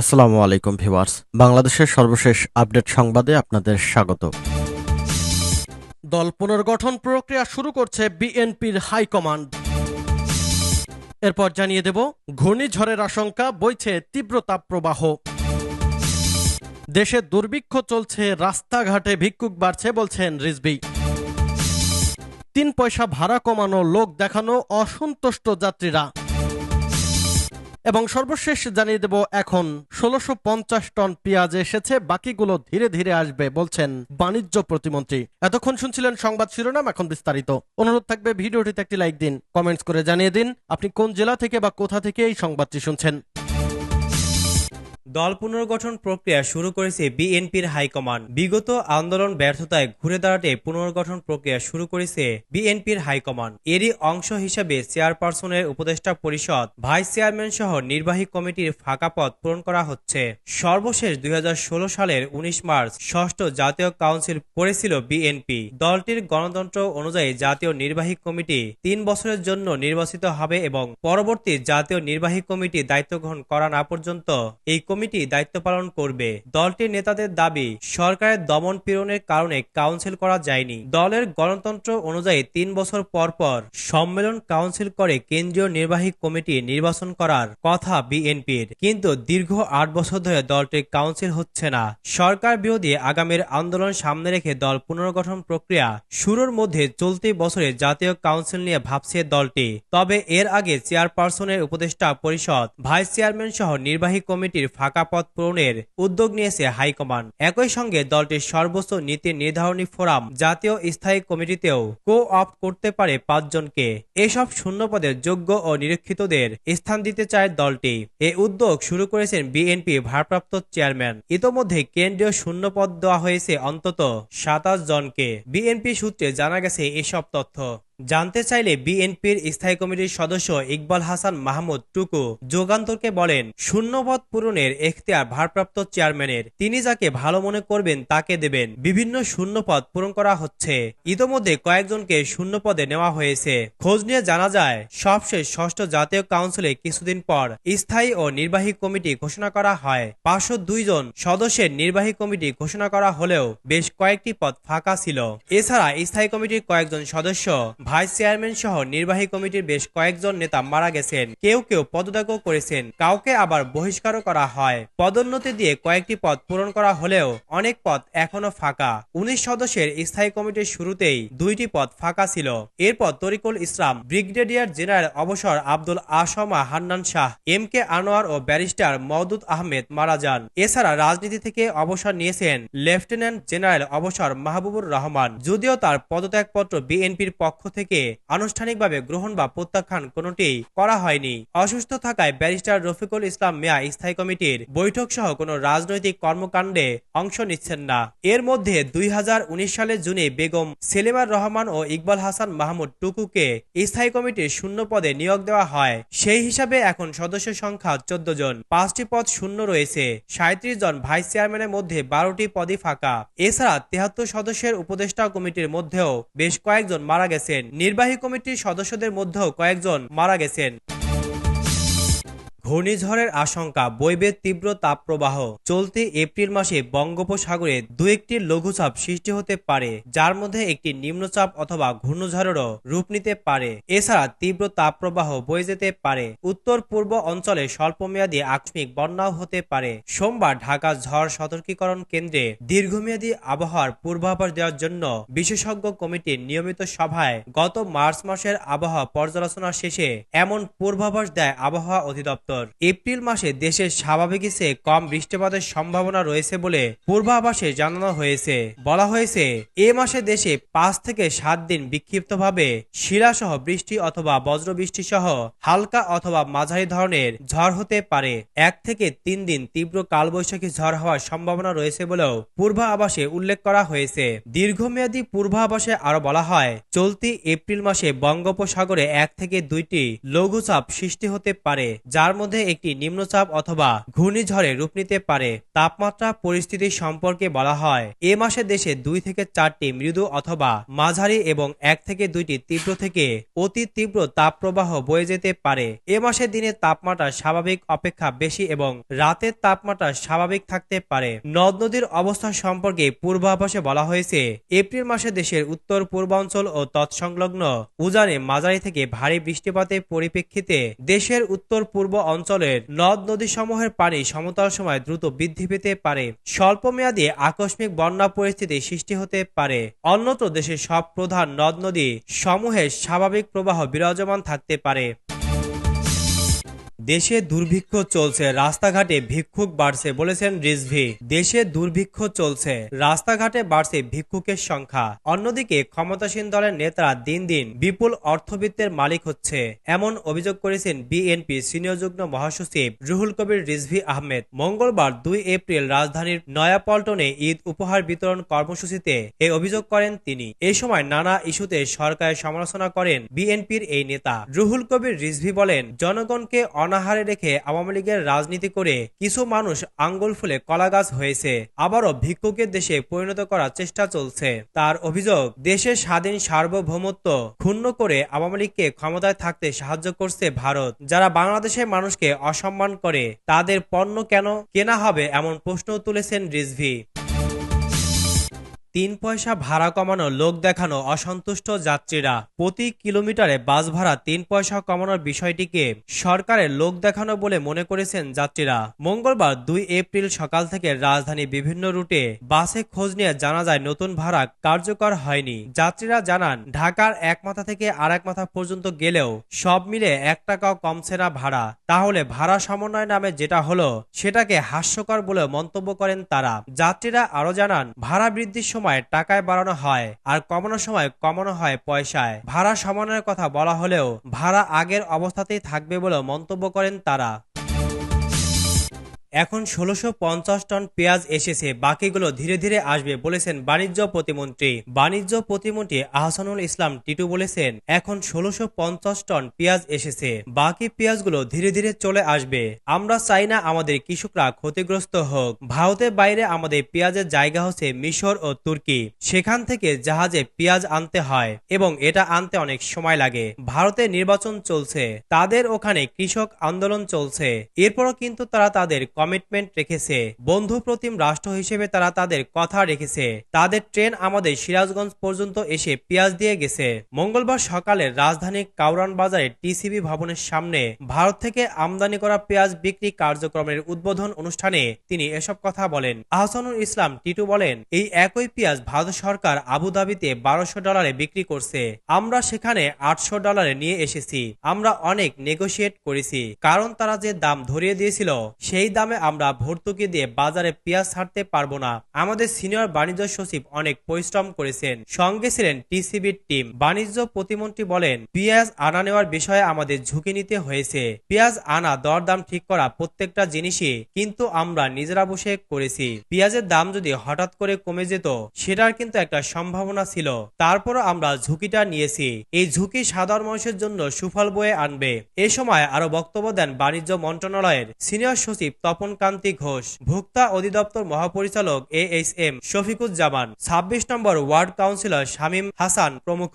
আসসালামু আলাইকুম ভিউয়ার্স। বাংলাদেশের সর্বশেষ আপডেট সংবাদে আপনাদের স্বাগত। দল পুনর্গঠন প্রক্রিয়া শুরু করছে বিএনপির হাইকমান্ড। এরপর জানিয়ে দেব, ঘূর্ণিঝড়ের আশঙ্কা বইছে তীব্র তাপপ্রবাহ। দেশে দুর্ভিক্ষ চলছে, রাস্তাঘাটে ভিক্ষুক বাড়ছে বলছেন রিজবি তিন পয়সা ভাড়া কমানো, লোক দেখানো অসন্তুষ্ট যাত্রীরা। এবং সর্বশেষ জানিয়ে দেব, এখন ষোলোশো টন পেঁয়াজ এসেছে, বাকিগুলো ধীরে ধীরে আসবে, বলছেন বাণিজ্য প্রতিমন্ত্রী। এতক্ষণ শুনছিলেন সংবাদ শিরোনাম, এখন বিস্তারিত। অনুরোধ থাকবে, ভিডিওটিতে একটি লাইক দিন, কমেন্টস করে জানিয়ে দিন, আপনি কোন জেলা থেকে বা কোথা থেকে এই সংবাদটি শুনছেন? দল পুনর্গঠন প্রক্রিয়া শুরু করেছে বিএনপির হাইকমান্ড। বিগত আন্দোলন ব্যর্থতায় ঘুরে দাঁড়াতে পুনর্গঠন প্রক্রিয়া শুরু করেছে বিএনপির হাইকমান্ড। এরই অংশ হিসাবে চেয়ারপারসনের উপদেষ্টা পরিষদ, ভাইস চেয়ারম্যান সহ নির্বাহী কমিটির ফাঁকা পদ পূরণ করা হচ্ছে। সর্বশেষ দুই হাজার ষোলো সালের ১৯ মার্চ ষষ্ঠ জাতীয় কাউন্সিল করেছিল বিএনপি। দলটির গণতন্ত্র অনুযায়ী জাতীয় নির্বাহী কমিটি তিন বছরের জন্য নির্বাচিত হবে এবং পরবর্তী জাতীয় নির্বাহী কমিটি দায়িত্ব গ্রহণ করা না পর্যন্ত এই কমিটি দায়িত্ব পালন করবে। দলটির নেতাদের দাবি, সরকারের দমন পীড়নের কারণে কাউন্সিল করা যায়নি। দলের গণতন্ত্র অনুযায়ী তিন বছর পর পর সম্মেলন কাউন্সিল করে কেন্দ্রীয় নির্বাহী কমিটি নির্বাচন করার কথা বিএনপির। কিন্তু দীর্ঘ আট বছর ধরে দলটির কাউন্সিল হচ্ছে না। সরকার বিরোধী আগামীর আন্দোলন সামনে রেখে দল পুনর্গঠন প্রক্রিয়া শুরুর মধ্যে চলতি বছরে জাতীয় কাউন্সিল নিয়ে ভাবছে দলটি। তবে এর আগে চেয়ারপারসনের উপদেষ্টা পরিষদ, ভাইস চেয়ারম্যান সহ নির্বাহী কমিটির ফাঁকা পদ পূরণের উদ্যোগ নিয়েছে হাইকমান্ড। একই সঙ্গে দলটির সর্বোচ্চ নীতি নির্ধারণী ফোরাম জাতীয় স্থায়ী কমিটিতেও কো অপ্ট করতে পারে পাঁচজনকে। এসব শূন্য শূন্যপদের যোগ্য ও নিরীক্ষিতদের স্থান দিতে চায় দলটি। এ উদ্যোগ শুরু করেছেন বিএনপি ভারপ্রাপ্ত চেয়ারম্যান। ইতোমধ্যে কেন্দ্রীয় শূন্যপদ দেওয়া হয়েছে অন্তত সাতাশ জনকে। বিএনপি সূত্রে জানা গেছে এসব তথ্য। জানতে চাইলে বিএনপির স্থায়ী কমিটির সদস্য ইকবাল হাসান মাহমুদ টুকু যোগান্তরকে বলেন, শূন্যপদ পূরণের এখতিয়ার ভারপ্রাপ্ত চেয়ারম্যানের। তিনি যাকে ভালো মনে করবেন তাকে দেবেন। বিভিন্ন শূন্যপদ পূরণ করা হচ্ছে। ইতোমধ্যে কয়েকজনকে শূন্যপদে নেওয়া হয়েছে। খোঁজ নিয়ে জানা যায়, সবশেষ ষষ্ঠ জাতীয় কাউন্সিলে কিছুদিন পর স্থায়ী ও নির্বাহী কমিটি ঘোষণা করা হয়। পাঁচশো দুই জন সদস্যের নির্বাহী কমিটি ঘোষণা করা হলেও বেশ কয়েকটি পদ ফাঁকা ছিল। এছাড়া স্থায়ী কমিটির কয়েকজন সদস্য ভাইস চেয়ারম্যান সহ নির্বাহী কমিটির বেশ কয়েকজন নেতা মারা গেছেন। কেউ কেউ পদত্যাগও করেছেন। কাউকে আবার বহিষ্কারও করা হয়। পদোন্নতি দিয়ে কয়েকটি পদ পূরণ করা হলেও অনেক পদ এখনও ফাঁকা। উনিশ সদস্যের স্থায়ী কমিটির শুরুতেই দুইটি পদ ফাঁকা ছিল। এরপর তরিকুল ইসলাম, ব্রিগেডিয়ার জেনারেল অবসর আব্দুল আসমা হান্নান শাহ এম কে আনোয়ার ও ব্যারিস্টার মওদুদ আহমেদ মারা যান। এছাড়া রাজনীতি থেকে অবসর নিয়েছেন লেফটেন্যান্ট জেনারেল অবসর মাহবুবুর রহমান। যদিও তার পদত্যাগপত্র বিএনপির পক্ষ থেকে থেকে আনুষ্ঠানিকভাবে গ্রহণ বা প্রত্যাখ্যান কোনটি করা হয়নি। অসুস্থ থাকায় ব্যারিস্টার রফিকুল ইসলাম মিয়া স্থায়ী কমিটির বৈঠক সহ কোনো রাজনৈতিক কর্মকাণ্ডে অংশ নিচ্ছেন না। এর মধ্যে দুই সালের জুনে বেগম সেলিমার রহমান ও ইকবাল হাসান মাহমুদ টুকুকে স্থায়ী কমিটির শূন্য পদে নিয়োগ দেওয়া হয়। সেই হিসাবে এখন সদস্য সংখ্যা চোদ্দ জন। পাঁচটি পদ শূন্য রয়েছে। সাঁত্রিশ জন ভাইস চেয়ারম্যানের মধ্যে বারোটি পদই ফাঁকা। এছাড়া তেহাত্তর সদস্যের উপদেষ্টা কমিটির মধ্যেও বেশ কয়েকজন মারা গেছেন। নির্বাহী কমিটির সদস্যদের মধ্যেও কয়েকজন মারা গেছেন। ঘূর্ণিঝড়ের আশঙ্কা বইবে তীব্র তাপপ্রবাহ। চলতি এপ্রিল মাসে বঙ্গোপসাগরে দু একটি লঘুচাপ সৃষ্টি হতে পারে, যার মধ্যে একটি নিম্নচাপ অথবা ঘূর্ণঝড়েরও রূপ নিতে পারে। এছাড়া তীব্র তাপপ্রবাহ বয়ে যেতে পারে। উত্তর পূর্ব অঞ্চলে স্বল্পমেয়াদী আকস্মিক বন্যাও হতে পারে। সোমবার ঢাকা ঝড় সতর্কীকরণ কেন্দ্রে দীর্ঘমেয়াদী আবহাওয়ার পূর্বাভাস দেওয়ার জন্য বিশেষজ্ঞ কমিটির নিয়মিত সভায় গত মার্চ মাসের আবহাওয়া পর্যালোচনা শেষে এমন পূর্বাভাস দেয় আবহাওয়া অধিদপ্তর। এপ্রিল মাসে দেশের স্বাভাবিক কম বৃষ্টিপাতের সম্ভাবনা রয়েছে বলে পূর্বাভাসে জানানো হয়েছে। বলা হয়েছে, এ মাসে দেশে পাঁচ থেকে সাত দিন বিক্ষিপ্তভাবে শিলাসহ বৃষ্টি অথবা বজ্রবৃষ্টি সহ হালকা অথবা মাঝারি ধরনের ঝড় হতে পারে। এক থেকে তিন দিন তীব্র কালবৈশাখী ঝড় হওয়ার সম্ভাবনা রয়েছে বলেও পূর্বাভাসে উল্লেখ করা হয়েছে। দীর্ঘমেয়াদী পূর্বাভাসে আরও বলা হয়, চলতি এপ্রিল মাসে বঙ্গোপসাগরে এক থেকে দুইটি লঘুচাপ সৃষ্টি হতে পারে, যার মধ্যে মধ্যে একটি নিম্নচাপ অথবা ঘূর্ণিঝড়ে রূপ নিতে পারে। তাপমাত্রা পরিস্থিতি সম্পর্কে বলা হয়, এ মাসে দেশে দুই থেকে চারটি মৃদু অথবা মাঝারি এবং এক থেকে দুইটি তীব্র থেকে অতি তীব্র তাপপ্রবাহ বয়ে যেতে পারে। এ মাসে দিনে তাপমাত্রা স্বাভাবিক অপেক্ষা বেশি এবং রাতের তাপমাত্রা স্বাভাবিক থাকতে পারে। নদ নদীর অবস্থা সম্পর্কে পূর্বাভাসে বলা হয়েছে, এপ্রিল মাসে দেশের উত্তর, পূর্বাঞ্চল ও তৎসংলগ্ন উজানে মাঝারি থেকে ভারী বৃষ্টিপাতের পরিপ্রেক্ষিতে দেশের উত্তর, পূর্ব অঞ্চলের নদ নদী সমূহের পানি সমতল সময় দ্রুত বৃদ্ধি পেতে পারে। স্বল্প মেয়াদী আকস্মিক বন্যা পরিস্থিতি সৃষ্টি হতে পারে। অন্যত্র দেশের সব প্রধান নদ নদী সমূহের স্বাভাবিক প্রবাহ বিরাজমান থাকতে পারে। দেশে দুর্ভিক্ষ চলছে, রাস্তাঘাটে ভিক্ষুক বাড়ছে বলেছেন রিজভি। দেশে দুর্ভিক্ষ চলছে, রাস্তাঘাটে বাড়ছে ভিক্ষুকের সংখ্যা। অন্যদিকে ক্ষমতাসীন দলের নেতারা দিন দিন বিপুল অর্থবিত্তের মালিক হচ্ছে। এমন অভিযোগ করেছেন বিএনপি সিনিয়র যুগ্ম মহাসচিব রুহুল কবির রিজভি আহমেদ। মঙ্গলবার দুই এপ্রিল রাজধানীর নয়াপল্টনে ঈদ উপহার বিতরণ কর্মসূচিতে এই অভিযোগ করেন তিনি। এ সময় নানা ইস্যুতে সরকারের সমালোচনা করেন বিএনপির এই নেতা। রুহুল কবির রিজভি বলেন, জনগণকে অনাহারে রেখে আওয়ামী লীগের রাজনীতি করে কিছু মানুষ আঙ্গুল ফুলে কলাগাছ হয়েছে। আবারও ভিক্ষুকের দেশে পরিণত করার চেষ্টা চলছে। তার অভিযোগ, দেশের স্বাধীন সার্বভৌমত্ব ক্ষুণ্ণ করে আওয়ামী লীগকে ক্ষমতায় থাকতে সাহায্য করছে ভারত। যারা বাংলাদেশের মানুষকে অসম্মান করে, তাদের পণ্য কেন কেনা হবে এমন প্রশ্ন তুলেছেন রিজভি। তিন পয়সা ভাড়া কমানো লোক দেখানো অসন্তুষ্ট যাত্রীরা। প্রতি কিলোমিটারে বাস ভাড়া তিন পয়সা কমানোর বিষয়টিকে সরকারের লোক দেখানো বলে মনে করেছেন যাত্রীরা। মঙ্গলবার দুই এপ্রিল সকাল থেকে রাজধানী বিভিন্ন রুটে বাসে খোঁজ নিয়ে জানা যায় নতুন ভাড়া কার্যকর হয়নি। যাত্রীরা জানান, ঢাকার এক মাথা থেকে আর এক মাথা পর্যন্ত গেলেও সব মিলে এক টাকাও কমছে না ভাড়া। তাহলে ভাড়া সমন্বয় নামে যেটা হলো, সেটাকে হাস্যকর বলে মন্তব্য করেন তারা। যাত্রীরা আরও জানান, ভাড়া বৃদ্ধির সময় টাকায় বাড়ানো হয় আর কমানোর সময় কমানো হয় পয়সায়। ভাড়া সমানের কথা বলা হলেও ভাড়া আগের অবস্থাতেই থাকবে বলে মন্তব্য করেন তারা। এখন ষোলোশো পঞ্চাশ টন পেঁয়াজ এসেছে, বাকিগুলো ধীরে ধীরে আসবে বলেছেন বাণিজ্য প্রতিমন্ত্রী। বাণিজ্য প্রতিমন্ত্রী আহসানুল ইসলাম টিটু বলেছেন, এখন ষোলোশো পঞ্চাশ টন পেঁয়াজ এসেছে, বাকি পেঁয়াজগুলো ধীরে ধীরে চলে আসবে। আমরা চাই না আমাদের কৃষকরা ক্ষতিগ্রস্ত হোক। ভারতের বাইরে আমাদের পেঁয়াজের জায়গা হচ্ছে মিশর ও তুর্কি। সেখান থেকে জাহাজে পেঁয়াজ আনতে হয় এবং এটা আনতে অনেক সময় লাগে। ভারতে নির্বাচন চলছে, তাদের ওখানে কৃষক আন্দোলন চলছে। এরপরও কিন্তু তারা তাদের কমিটমেন্ট রেখেছে। বন্ধু প্রতিম রাষ্ট্র হিসেবে তারা তাদের কথা রেখেছে। তাদের ট্রেন আমাদের সিরাজগঞ্জ পর্যন্ত এসে পেঁয়াজ দিয়ে গেছে। মঙ্গলবার সকালে রাজধানী কাউরান বাজারে টিসিবি ভবনের সামনে ভারত থেকে আমদানি করা পেঁয়াজ বিক্রি কার্যক্রমের উদ্বোধন অনুষ্ঠানে তিনি এসব কথা বলেন। আহসানুল ইসলাম টিটু বলেন, এই একই পেঁয়াজ ভারত সরকার আবুধাবিতে বারোশো ডলারে বিক্রি করছে। আমরা সেখানে আটশো ডলারে নিয়ে এসেছি। আমরা অনেক নেগোশিয়েট করেছি। কারণ তারা যে দাম ধরিয়ে দিয়েছিল, সেই দামে আমরা ভর্তুকি দিয়ে বাজারে পেঁয়াজ ছাড়তে পারব না। আমাদের সিনিয়র বাণিজ্য সচিব অনেক পরিশ্রম করেছেন। সঙ্গে ছিলেন টিসিবির টিম। বাণিজ্য প্রতিমন্ত্রী বলেন, পেঁয়াজ আনা নেওয়ার বিষয়ে আমাদের ঝুঁকি নিতে হয়েছে। পেঁয়াজ আনা দরদাম ঠিক করা প্রত্যেকটা জিনিসই কিন্তু আমরা নিজেরা বসে করেছি। পেঁয়াজের দাম যদি হঠাৎ করে কমে যেত, সেটার কিন্তু একটা সম্ভাবনা ছিল। তারপরও আমরা ঝুঁকিটা নিয়েছি। এই ঝুঁকি সাধারণ মানুষের জন্য সুফল বয়ে আনবে। এ সময় আরও বক্তব্য দেন বাণিজ্য মন্ত্রণালয়ের সিনিয়র সচিব তপন কান্তি ঘোষ, ভোক্তা অধিদপ্তর মহাপরিচালক এ এইচ এম শফিকুজ্জামান, ছাব্বিশ নম্বর ওয়ার্ড কাউন্সিলর শামীম হাসান প্রমুখ।